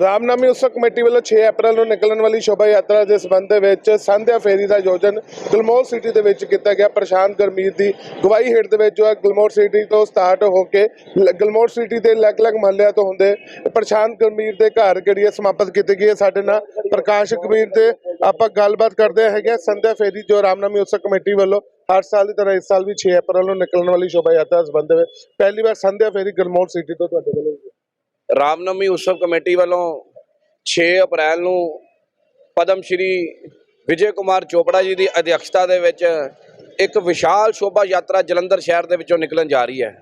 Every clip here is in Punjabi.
ਰਾਮਨਾਮੀ ਉਤਸਵ ਕਮੇਟੀ ਵੱਲੋਂ 6 ਅਪ੍ਰੈਲ ਨੂੰ ਨਿਕਲਣ ਵਾਲੀ ਸ਼ੋਭਾ ਯਾਤਰਾ ਦੇ ਸੰਬੰਧ ਦੇ ਵਿੱਚ ਸੰਧਿਆ ਫੇਰੀ ਦਾ ਆਯੋਜਨ ਗਲਮੋਰ ਸਿਟੀ ਦੇ ਵਿੱਚ ਕੀਤਾ ਗਿਆ। ਪ੍ਰਸ਼ਾਂਤ ਗਰਮੀਤ ਦੀ ਗਵਾਹੀ ਹੇਠ ਦੇ ਵਿੱਚ ਜੋ ਹੈ ਗਲਮੋਰ ਸਿਟੀ ਤੋਂ ਸਟਾਰਟ ਹੋ ਕੇ ਲ- ਗਲਮੋਰ ਸਿਟੀ ਦੇ ਅਲੱਗ-ਅਲੱਗ ਮਹੱਲਿਆਂ ਤੋਂ ਹੁੰਦੇ ਪ੍ਰਸ਼ਾਂਤ ਗਰਮੀਤ ਦੇ ਘਰ ਜਿਹੜੀ ਹੈ, ਸਮਾਪਤ ਕੀਤੀ ਗਈ ਹੈ। ਸਾਡੇ ਨਾਲ ਪ੍ਰਕਾਸ਼ ਕਬੀਰ ਦੇ ਆਪਾਂ ਗੱਲਬਾਤ ਕਰਦੇ ਹੈਗੇ ਸੰਧਿਆ ਫੇਰੀ ਜੋ ਰਾਮਨਾਮੀ ਉਤਸਵ ਕਮੇਟੀ ਵੱਲੋਂ ਹਰ ਸਾਲ ਦੀ ਤਰ੍ਹਾਂ ਇਸ ਸਾਲ ਵੀ 6 ਅਪ੍ਰੈਲ ਨੂੰ ਨਿਕਲਣ ਵਾਲੀ ਸ਼ੋਭਾ ਯਾਤਰਾ ਦੇ ਸੰਬੰਧ ਵਿੱਚ ਪਹਿਲੀ ਵਾਰ ਸੰਧਿਆ ਫੇਰੀ ਗਲਮੋਰ ਸਿਟੀ ਤੋਂ ਤੁਹਾਡੇ ਵੱਲੋਂ ਰਾਮਨਵਮੀ ਉਤਸਵ ਕਮੇਟੀ ਵੱਲੋਂ 6 ਅਪ੍ਰੈਲ ਨੂੰ ਪਦਮ ਸ਼੍ਰੀ ਵਿਜੇ ਕੁਮਾਰ ਚੋਪੜਾ ਜੀ ਦੀ ਅਧਿਕਸ਼ਤਾ ਦੇ ਵਿੱਚ ਇੱਕ ਵਿਸ਼ਾਲ ਸ਼ੋਭਾ ਯਾਤਰਾ ਜਲੰਧਰ ਸ਼ਹਿਰ ਦੇ ਵਿੱਚੋਂ ਨਿਕਲਣ ਜਾ ਰਹੀ ਹੈ।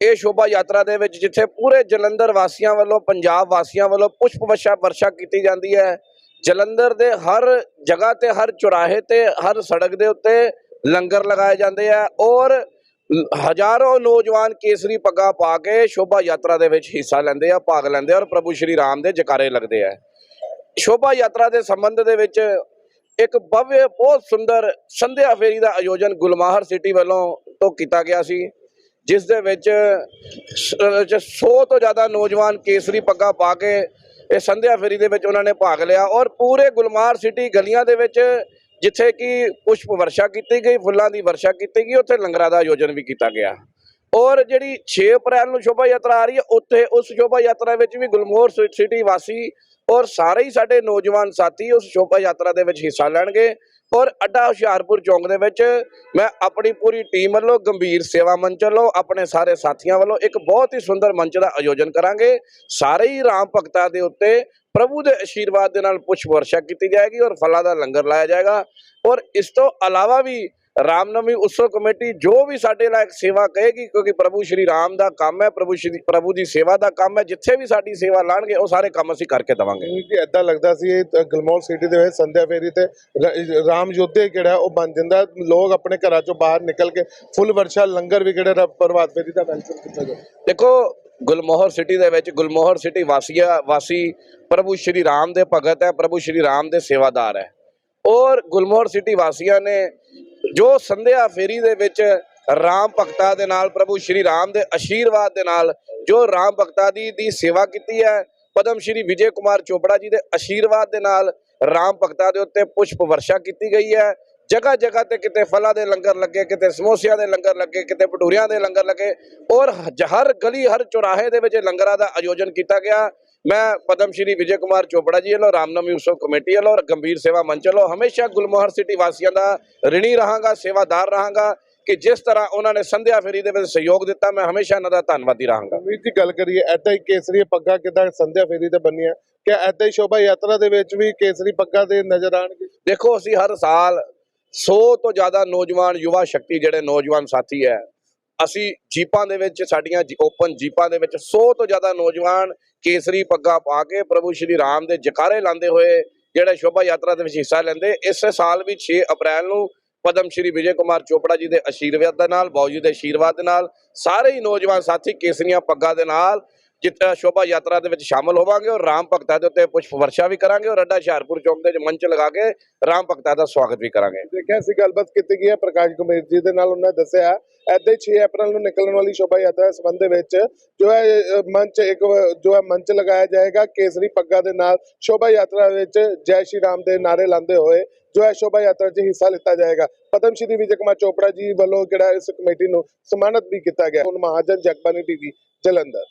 ਇਹ ਸ਼ੋਭਾ ਯਾਤਰਾ ਦੇ ਵਿੱਚ ਜਿੱਥੇ ਪੂਰੇ ਜਲੰਧਰ ਵਾਸੀਆਂ ਵੱਲੋਂ, ਪੰਜਾਬ ਵਾਸੀਆਂ ਵੱਲੋਂ ਪੁਸ਼ਪ ਵਰਸ਼ਾ ਵਰਸ਼ਾ ਕੀਤੀ ਜਾਂਦੀ ਹੈ। ਜਲੰਧਰ ਦੇ ਹਰ ਜਗ੍ਹਾ ਤੇ, ਹਰ ਚੁਰਾਹੇ ਤੇ, ਹਰ ਸੜਕ ਦੇ ਉੱਤੇ ਲੰਗਰ ਲਗਾਏ ਜਾਂਦੇ ਆ ਔਰ ਹਜ਼ਾਰਾਂ ਨੌਜਵਾਨ ਕੇਸਰੀ ਪੱਗਾ ਪਾ ਕੇ ਸ਼ੋਭਾ ਯਾਤਰਾ ਦੇ ਵਿੱਚ ਹਿੱਸਾ ਲੈਂਦੇ ਆ, ਭਾਗ ਲੈਂਦੇ ਆ ਔਰ ਪ੍ਰਭੂ ਸ਼੍ਰੀ ਰਾਮ ਦੇ ਜਕਾਰੇ ਲੱਗਦੇ ਆ। ਸ਼ੋਭਾ ਯਾਤਰਾ ਦੇ ਸੰਬੰਧ ਦੇ ਵਿੱਚ ਇੱਕ ਭਵਯ ਬਹੁਤ ਸੁੰਦਰ ਸੰਧਿਆ ਫੇਰੀ ਦਾ ਆਯੋਜਨ ਗੁਲਮਾਹਰ ਸਿਟੀ ਵੱਲੋਂ ਤੋਂ ਕੀਤਾ ਗਿਆ ਸੀ, ਜਿਸ ਦੇ ਵਿੱਚ 100 ਤੋਂ ਜ਼ਿਆਦਾ ਨੌਜਵਾਨ ਕੇਸਰੀ ਪੱਗਾਂ ਪਾ ਕੇ ਇਹ ਸੰਧਿਆ ਫੇਰੀ ਦੇ ਵਿੱਚ ਉਹਨਾਂ ਨੇ ਭਾਗ ਲਿਆ ਔਰ ਪੂਰੇ ਗੁਲਮਾਰ ਸਿਟੀ ਗਲੀਆਂ ਦੇ ਵਿੱਚ ਜਿੱਥੇ ਕਿ ਪੁਸ਼ਪ ਵਰਸ਼ਾ ਕੀਤੀ ਗਈ, ਫੁੱਲਾਂ ਦੀ ਵਰਸ਼ਾ ਕੀਤੀ ਗਈ, ਉੱਥੇ ਲੰਗਰਾਂ ਦਾ ਆਯੋਜਨ ਵੀ ਕੀਤਾ ਗਿਆ। ਔਰ ਜਿਹੜੀ 6 ਅਪ੍ਰੈਲ ਨੂੰ ਸ਼ੋਭਾ ਯਾਤਰਾ ਆ ਰਹੀ ਹੈ, ਉੱਥੇ ਉਸ ਸ਼ੋਭਾ ਯਾਤਰਾ ਵਿੱਚ ਵੀ ਗੁਲਮੋਹਰ ਸਿ- ਸਿਟੀ ਵਾਸੀ ਔਰ ਸਾਰੇ ਹੀ ਸਾਡੇ ਨੌਜਵਾਨ ਸਾਥੀ ਉਸ ਸ਼ੋਭਾ ਯਾਤਰਾ ਦੇ ਵਿੱਚ ਹਿੱਸਾ ਲੈਣਗੇ ਔਰ ਅੱਡਾ ਹੁਸ਼ਿਆਰਪੁਰ ਚੌਂਕ ਦੇ ਵਿੱਚ ਮੈਂ ਆਪਣੀ ਪੂਰੀ ਟੀਮ ਵੱਲੋਂ ਗੰਭੀਰ ਸੇਵਾ ਮੰਚ ਵੱਲੋਂ ਆਪਣੇ ਸਾਰੇ ਸਾਥੀਆਂ ਵੱਲੋਂ ਇੱਕ ਬਹੁਤ ਹੀ ਸੁੰਦਰ ਮੰਚ ਦਾ ਆਯੋਜਨ ਕਰਾਂਗੇ। ਸਾਰੇ ਹੀ ਰਾਮ ਭਗਤਾਂ ਦੇ ਉੱਤੇ ਪ੍ਰਭੂ ਦੇ ਆਸ਼ੀਰਵਾਦ ਦੇ ਨਾਲ ਪੁਸ਼ਪ ਵਰਸ਼ਾ ਕੀਤੀ ਜਾਏਗੀ ਔਰ ਫਲਾਂ ਦਾ ਲੰਗਰ ਲਾਇਆ ਜਾਏਗਾ ਔਰ ਇਸ ਤੋਂ ਇਲਾਵਾ ਵੀ ਰਾਮਨਵਮੀ ਉਤਸਵ ਕਮੇਟੀ ਜੋ ਵੀ ਸਾਡੇ ਲਈ ਸੇਵਾ ਕਹੇਗੀ ਕਿਉਂਕਿ ਪ੍ਰਭੂ ਸ਼੍ਰੀ ਰਾਮ ਦਾ ਕੰਮ ਹੈ ਪ੍ਰਭੂ ਸ਼੍ਰੀ ਪ੍ਰਭੂ ਦੀ ਸੇਵਾ ਦਾ ਕੰਮ ਹੈ ਜਿੱਥੇ ਵੀ ਸਾਡੀ ਸੇਵਾ ਲਾਣਗੇ ਉਹ ਸਾਰੇ ਕੰਮ ਅਸੀਂ ਕਰਕੇ ਦੇਵਾਂਗੇ। ਕਿ ਏਦਾਂ ਲੱਗਦਾ ਸੀ ਗਲਮੋਰ ਸਿਟੀ ਦੇ ਵਿੱਚ ਸੰਧਿਆ ਫੇਰੀ ਤੇ ਰਾਮ ਯੋਧੇ ਕਿਹੜਾ ਉਹ ਬਣ ਜਾਂਦਾ ਲੋਕ ਆਪਣੇ ਘਰਾਂ ਚੋਂ ਬਾਹਰ ਨਿਕਲ ਕੇ ਫੁੱਲ ਵਰਸ਼ਾ ਲੰਗਰ ਵੀ ਕਿਹੜੇ ਪ੍ਰਭਾਤ ਫੇਰੀ ਦਾ ਵੈਲਕਮ ਕੀਤਾ ਗਿਆ ਦੇਖੋ ਗੁਲਮੋਹਰ ਸਿਟੀ ਦੇ ਵਿੱਚ ਗੁਲਮੋਹਰ ਸਿਟੀ ਵਾਸੀਆ ਵਾਸੀ ਪ੍ਰਭੂ ਸ਼੍ਰੀ ਰਾਮ ਦੇ ਭਗਤ ਹੈ ਪ੍ਰਭੂ ਸ਼੍ਰੀ ਰਾਮ ਦੇ ਸੇਵਾਦਾਰ ਹੈ। ਔਰ ਗੁਲਮੋਹਰ ਸਿਟੀ ਵਾਸੀਆਂ ਨੇ ਜੋ ਸੰਧਿਆ ਫੇਰੀ ਦੇ ਵਿੱਚ ਰਾਮ ਭਗਤਾ ਦੇ ਨਾਲ, ਪ੍ਰਭੂ ਸ਼੍ਰੀ ਰਾਮ ਦੇ ਆਸ਼ੀਰਵਾਦ ਦੇ ਨਾਲ ਜੋ ਰਾਮ ਭਗਤਾ ਦੀ ਦੀ ਸੇਵਾ ਕੀਤੀ ਹੈ, ਪਦਮ ਸ਼੍ਰੀ ਵਿਜੇ ਕੁਮਾਰ ਚੋਪੜਾ ਜੀ ਦੇ ਆਸ਼ੀਰਵਾਦ ਦੇ ਨਾਲ ਰਾਮ ਭਗਤਾ ਦੇ ਉੱਤੇ ਪੁਸ਼ਪ ਵਰਸ਼ਾ ਕੀਤੀ ਗਈ ਹੈ। ਜਗ੍ਹਾ ਜਗ੍ਹਾ ਤੇ ਕਿਤੇ ਫਲਾਂ ਦੇ ਲੰਗਰ ਲੱਗੇ, ਕਿਤੇ ਸਮੋਸਿਆਂ ਦੇ ਲੰਗਰ ਲੱਗੇ, ਕਿਤੇ ਭਟੂਰਿਆਂ ਦੇ ਲੰਗਰ ਲੱਗੇ ਔਰ ਹ- ਹਰ ਗਲੀ, ਹਰ ਚੁਰਾਹੇ ਦੇ ਵਿੱਚ ਲੰਗਰਾਂ ਦਾ ਆਯੋਜਨ ਕੀਤਾ ਗਿਆ। ਮੈਂ ਪਦਮ ਸ਼੍ਰੀ ਵਿਜੇ ਕੁਮਾਰ ਚੋਪੜਾ ਜੀ ਵੱਲੋਂ ਰਾਮਨਵਮੀ ਉਤਸਵ ਕਮੇਟੀ ਵੱਲੋਂ ਔਰ ਗੰਭੀਰ ਸੇਵਾ ਮੰਚ ਵੱਲੋਂ ਹਮੇਸ਼ਾ ਗੁਲਮੋਹਰ ਸਿਟੀ ਵਾਸੀਆਂ ਦਾ ਰਿਣੀ ਰਹਾਂਗਾ ਸੇਵਾਦਾਰ ਰਹਾਂਗਾ ਕਿ ਜਿਸ ਤਰ੍ਹਾਂ ਉਹਨਾਂ ਨੇ ਸੰਧਿਆ ਫੇਰੀ ਦੇ ਵਿੱਚ ਸਹਿਯੋਗ ਦਿੱਤਾ ਮੈਂ ਹਮੇਸ਼ਾ ਇਹਨਾਂ ਦਾ ਧੰਨਵਾਦੀ ਰਹਾਂਗਾ। ਵੀਰ ਦੀ ਗੱਲ ਕਰੀਏ ਏਦਾਂ ਹੀ ਕੇਸਰੀ ਪੱਗਾਂ ਕਿਦਾਂ ਸੰਧਿਆ ਫੇਰੀ ਤੇ ਬੰਨੀਆਂ? ਕਿ ਏਦਾਂ ਹੀ ਸ਼ੋਭਾ ਯਾਤਰਾ ਦੇ ਵਿੱਚ ਵੀ ਕੇਸਰੀ ਪੱਗਾਂ ਦੇ ਨਜ਼ਰ ਆਣਗੇ ਦੇਖੋ ਅਸੀਂ ਹਰ ਸਾਲ 100 ਤੋਂ ਜ਼ਿਆਦਾ ਨੌਜਵਾਨ ਯੁਵਾ ਸ਼ਕਤੀ ਜਿਹੜੇ ਨੌਜਵਾਨ ਸਾਥੀ ਹੈ ਅਸੀਂ ਜੀਪਾਂ ਦੇ ਵਿੱਚ ਸਾਡੀਆਂ ਓਪਨ ਜੀਪਾਂ ਦੇ ਵਿੱਚ 100 ਤੋਂ ਜ਼ਿਆਦਾ ਨੌਜਵਾਨ ਕੇਸਰੀ ਪੱਗਾਂ ਪਾ ਕੇ ਪ੍ਰਭੂ ਸ਼੍ਰੀ ਰਾਮ ਦੇ ਜਕਾਰੇ ਲਾਉਂਦੇ ਹੋਏ ਜਿਹੜੇ ਸ਼ੋਭਾ ਯਾਤਰਾ ਦੇ ਵਿੱਚ ਹਿੱਸਾ ਲੈਂਦੇ, ਇਸ ਸਾਲ ਵੀ 6 ਅਪ੍ਰੈਲ ਨੂੰ ਪਦਮ ਸ਼੍ਰੀ ਵਿਜੇ ਕੁਮਾਰ ਚੋਪੜਾ ਜੀ ਦੇ ਆਸ਼ੀਰਵਾਦ ਦੇ ਨਾਲ, ਬਾਊ ਜੀ ਦੇ ਆਸ਼ੀਰਵਾਦ ਦੇ ਨਾਲ, ਸਾਰੇ ਹੀ ਨੌਜਵਾਨ ਸਾਥੀ ਕੇਸਰੀਆਂ ਪੱਗਾਂ ਦੇ ਨਾਲ ਸ਼ੋਭਾ ਯਾਤਰਾ ਦੇ ਵਿੱਚ ਸ਼ਾਮਲ ਹੋਵਾਂਗੇ ਔਰ ਰਾਮ ਭਗਤਾਂ ਦੇ ਉੱਤੇ ਪੁਸ਼ਪ ਵਰਸ਼ਾ ਵੀ ਕਰਾਂਗੇ ਔਰ ਅੱਡਾ ਹੁਸ਼ਿਆਰਪੁਰ ਚੌਂਕ ਦੇ ਮੰਚ ਲਗਾ ਕੇ ਰਾਮ ਭਗਤਾਂ ਦਾ ਸਵਾਗਤ ਵੀ ਕਰਾਂਗੇ। ਦੇਖਿਆ ਸੀ, ਗੱਲਬਾਤ ਕੀਤੀ ਗਈ ਹੈ ਪ੍ਰਕਾਸ਼ ਕੁਮਾਰ ਜੀ ਦੇ ਨਾਲ, ਉਹਨਾਂ ਦੱਸਿਆ ਏਦਾਂ 6 ਅਪ੍ਰੈਲ ਨੂੰ ਨਿਕਲਣ ਵਾਲੀ ਸ਼ੋਭਾ ਯਾਤਰਾ ਸੰਬੰਧ ਦੇ ਵਿੱਚ ਜੋ ਹੈ ਮੰਚ ਇੱਕ ਜੋ ਹੈ, ਮੰਚ ਲਗਾਇਆ ਜਾਏਗਾ, ਕੇਸਰੀ ਪੱਗਾ ਦੇ ਨਾਲ ਸ਼ੋਭਾ ਯਾਤਰਾ ਵਿੱਚ ਜੈ ਸ਼੍ਰੀ ਰਾਮ ਦੇ ਨਾਰੇ ਲਾਉਂਦੇ ਹੋਏ ਜੋ ਹੈ, ਸ਼ੋਭਾ ਯਾਤਰਾ 'ਚ ਹਿੱਸਾ ਲਿੱਤਾ ਜਾਏਗਾ। ਪਦਮ ਸ਼੍ਰੀ ਵਿਜੇ ਕੁਮਾਰ ਚੋਪੜਾ ਜੀ ਵੱਲੋਂ ਜਿਹੜਾ ਇਸ ਕਮੇਟੀ ਨੂੰ ਸਨਮਾਨਿਤ ਵੀ ਕੀਤਾ ਗਿਆ। ਹੁਣ ਮਹਾਜਨ ਜਗਬਾਨੀ ਟੀਵੀ ਜਲੰਧਰ।